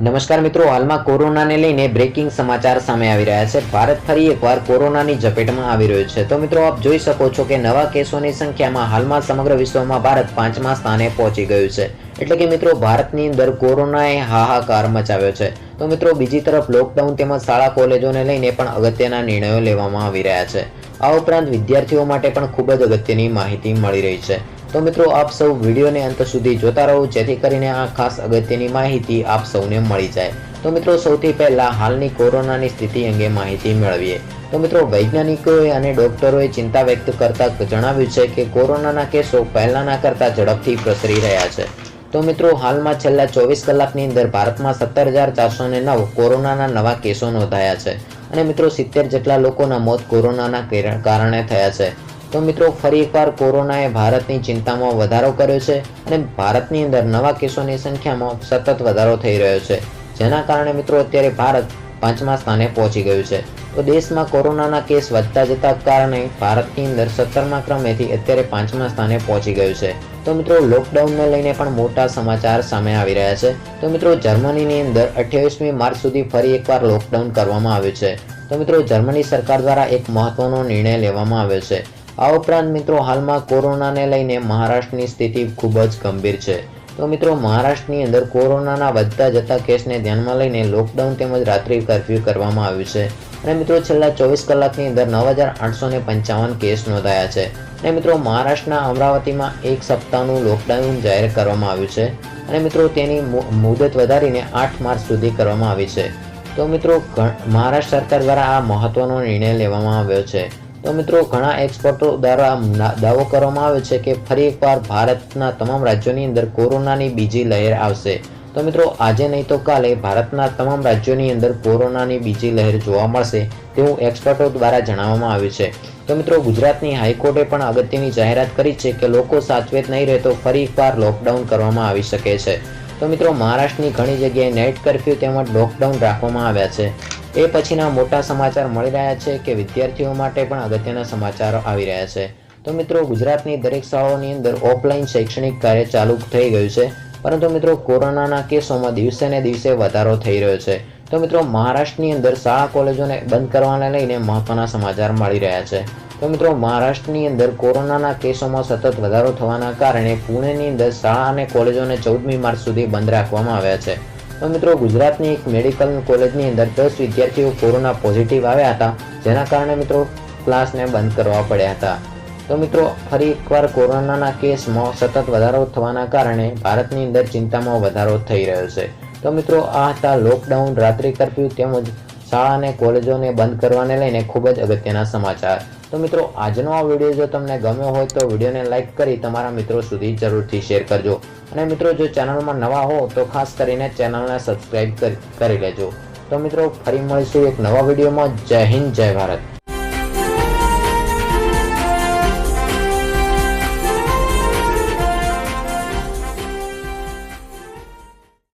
નમસ્કાર મિત્રો, હાલમાં કોરોનાને લઈને બ્રેકિંગ સમાચાર સામે આવી રહ્યા છે. ભારત ફરી એકવાર કોરોનાની ઝપેટમાં આવી રહ્યું છે. તો મિત્રો, આપ જોઈ શકો છો કે નવા કેસોની સંખ્યામાં હાલમાં સમગ્ર વિશ્વમાં ભારત પાંચમા સ્થાને પહોંચી ગયું છે. એટલે કે મિત્રો, ભારતની અંદર કોરોનાએ હાહાકાર મચાવ્યો છે. તો મિત્રો, બીજી તરફ લોકડાઉન તેમજ શાળા કોલેજોને લઈને પણ અગત્યના નિર્ણયો લેવામાં આવી રહ્યા છે. આ ઉપરાંત વિદ્યાર્થીઓ માટે પણ ખૂબ જ અગત્યની માહિતી મળી રહી છે. તો મિત્રો આપ સૌ વિડીયોને અંત સુધી જોતા રહો, જેથી કરીને આ ખાસ અગત્યની માહિતી આપ સૌને મળી જાય. તો મિત્રો સૌથી પહેલા હાલની કોરોનાની સ્થિતિ અંગે માહિતી મેળવીએ. તો મિત્રો વૈજ્ઞાનિકોએ અને ડોક્ટરોએ ચિંતા વ્યક્ત કરતા જણાવ્યું છે કે કોરોનાના કેસો પહેલાના કરતા ઝડપથી પ્રસરી રહ્યા છે. તો મિત્રો હાલમાં છેલ્લા ચોવીસ કલાકની અંદર ભારતમાં સત્તર હજાર ચારસો ને નવ કોરોનાના નવા કેસો નોંધાયા છે. અને મિત્રો સિત્તેર જેટલા લોકોના મોત કોરોનાના કારણે થયા છે. તો મિત્રો, ફરી એકવાર કોરોનાએ ભારતની ચિંતામાં વધારો કર્યો છે અને ભારતની અંદર નવા કેસોની સંખ્યામાં સતત વધારો થઈ રહ્યો છે. જેના કારણે મિત્રો, અત્યારે ભારત પાંચમા સ્થાને પહોંચી ગયું છે. તો દેશમાં કોરોનાના કેસ વધતા જતા કારણે ભારતની અંદર સત્તરમા ક્રમેથી અત્યારે પાંચમા સ્થાને પહોંચી ગયું છે. તો મિત્રો, લોકડાઉનને લઈને પણ મોટા સમાચાર સામે આવી રહ્યા છે. તો મિત્રો, જર્મનીની અંદર અઠ્યાવીસમી માર્ચ સુધી ફરી એકવાર લોકડાઉન કરવામાં આવ્યું છે. તો મિત્રો, જર્મની સરકાર દ્વારા એક મહત્વનો નિર્ણય લેવામાં આવ્યો છે. આ ઉપરાંત મિત્રો હાલમાં કોરોનાને લઈને મહારાષ્ટ્રની સ્થિતિ ખૂબ જ ગંભીર છે. તો મિત્રો મહારાષ્ટ્રની અંદર કોરોનાના વધતા જતા કેસને ધ્યાનમાં લઈને લોકડાઉન તેમજ રાત્રિ કર્ફ્યુ કરવામાં આવ્યું છે. અને મિત્રો છેલ્લા ચોવીસ કલાકની અંદર નવ હજાર આઠસો ને પંચાવન કેસ નોંધાયા છે. અને મિત્રો મહારાષ્ટ્રના અમરાવતીમાં એક સપ્તાહનું લોકડાઉન જાહેર કરવામાં આવ્યું છે. અને મિત્રો તેની મુદત વધારીને આઠ માર્ચ સુધી કરવામાં આવી છે. તો મિત્રો મહારાષ્ટ્ર સરકાર દ્વારા આ મહત્વનો નિર્ણય લેવામાં આવ્યો છે. તો મિત્રો, ઘણા એક્સપર્ટો દ્વારા દાવો કરવામાં આવ્યો છે કે ફરી એકવાર ભારતના તમામ રાજ્યોની અંદર કોરોનાની બીજી લહેર આવશે. તો મિત્રો, આજે નહીં તો કાલે ભારતના તમામ રાજ્યોની અંદર કોરોનાની બીજી લહેર જોવા મળશે તેવું એક્સપર્ટો દ્વારા જણાવવામાં આવ્યું છે. તો મિત્રો, ગુજરાતની હાઈકોર્ટે પણ અગત્યની જાહેરાત કરી છે કે લોકો સાચવેત નહીં રહેતો ફરી એકવાર લોકડાઉન કરવામાં આવી શકે છે. તો મિત્રો, મહારાષ્ટ્રની ઘણી જગ્યાએ નાઇટ કર્ફ્યુ તેમજ લોકડાઉન રાખવામાં આવ્યા છે. એ પછીના મોટા સમાચાર મળી રહ્યા છે કે વિદ્યાર્થીઓ માટે પણ અગત્યના સમાચારો આવી રહ્યા છે. તો મિત્રો, ગુજરાતની દરેક શાળાઓની અંદર ઓફલાઈન શૈક્ષણિક કાર્ય ચાલુ થઈ ગયું છે. પરંતુ મિત્રો, કોરોનાના કેસોમાં દિવસે ને દિવસે વધારો થઈ રહ્યો છે. તો મિત્રો, મહારાષ્ટ્રની અંદર શાળા કોલેજોને બંધ કરવાને લઈને મહત્વના સમાચાર મળી રહ્યા છે. તો મિત્રો, મહારાષ્ટ્રની અંદર કોરોનાના કેસોમાં સતત વધારો થવાના કારણે પુણેની અંદર શાળા અને કોલેજોને ચૌદમી માર્ચ સુધી બંધ રાખવામાં આવ્યા છે. તો મિત્રો, ગુજરાતની એક મેડિકલ કોલેજની અંદર દસ વિદ્યાર્થીઓ કોરોના પોઝિટિવ આવ્યા હતા, જેના કારણે મિત્રો ક્લાસને બંધ કરવા પડ્યા હતા. તો મિત્રો, ફરી એકવાર કોરોનાના કેસમાં સતત વધારો થવાના કારણે ભારતની અંદર ચિંતામાં વધારો થઈ રહ્યો છે. તો મિત્રો, આ હતા લોકડાઉન રાત્રિ કર્ફ્યુ તેમજ શાળા અને કોલેજોને બંધ કરવાને લઈને ખૂબ જ અગત્યના સમાચાર. તો મિત્રો, આજનો આ વીડિયો જો તમને ગમ્યો હોય તો વિડીયોને લાઇક કરી તમારા મિત્રો સુધી જરૂરથી શેર કરજો. અને મિત્રો, જો ચેનલમાં નવા હો તો ખાસ કરીને ચેનલને સબસ્ક્રાઇબ કરી કરી લેજો. તો મિત્રો, ફરી મળીશું એક નવા વિડીયોમાં જય હિન્દ, જય ભારત.